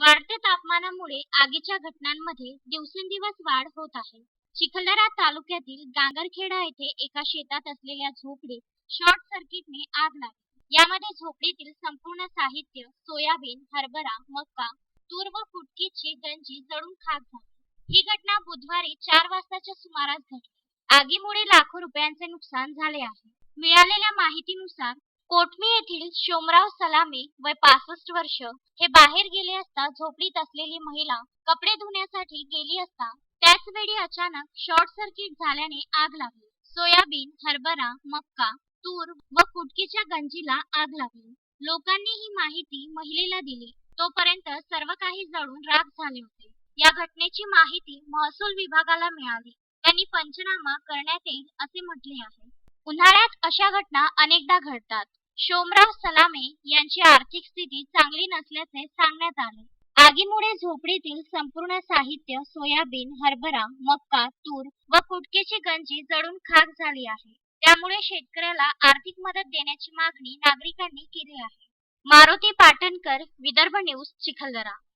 वाढत्या तापमानामुळे आगीच्या घटनांमध्ये दिवसेंदिवस वाढ होत आहे. चिखलदरा तालुक्यातील गांगरखेडा येथे एका शेतात असलेल्या झोपडीत शॉर्ट सर्किटने आग लागली. यामध्ये झोपडीतील संपूर्ण साहित्य सोयाबीन हरभरा मक्का तूर व फुटकीची गंजी जळून खाक झाली. ही घटना बुधवारी चार वाजताच्या सुमारास घडली. आगीमुळे लाखो रुपयांचे नुकसान झाले आहे. मिळालेल्या माहितीनुसार कोटमी येथील शोमराव सलामे वय पासष्ट वर्ष हे बाहेर गेले असता झोपडीत असलेली महिला कपडे धुण्यासाठी गेली असता त्याच वेळी अचानक शॉर्ट सर्किट झाल्याने आग लागली. सोयाबीन हरभरा मक्का तूर व कुटकीच्या गंजीला आग लागली. लोकांनी ही माहिती महिलेला दिली. तोपर्यंत सर्व काही जळून राख झाले होते. या घटनेची माहिती महसूल विभागाला मिळाली. त्यांनी पंचनामा करण्यात येईल असे म्हटले आहे. उन्हाळ्यात अशा घटना अनेकदा घडतात. शोमराव सलामे यांची आर्थिक स्थिती चांगली नसल्याचे सांगण्यात आले. आगीमुळे झोपडीतील संपूर्ण साहित्य सोयाबीन हरभरा मक्का तूर व कुटकेची गंजी जळून खाक झाली आहे. त्यामुळे शेतकऱ्याला आर्थिक मदत देण्याची मागणी नागरिकांनी केली आहे. मारुती पाटणकर विदर्भ न्यूज चिखलदरा.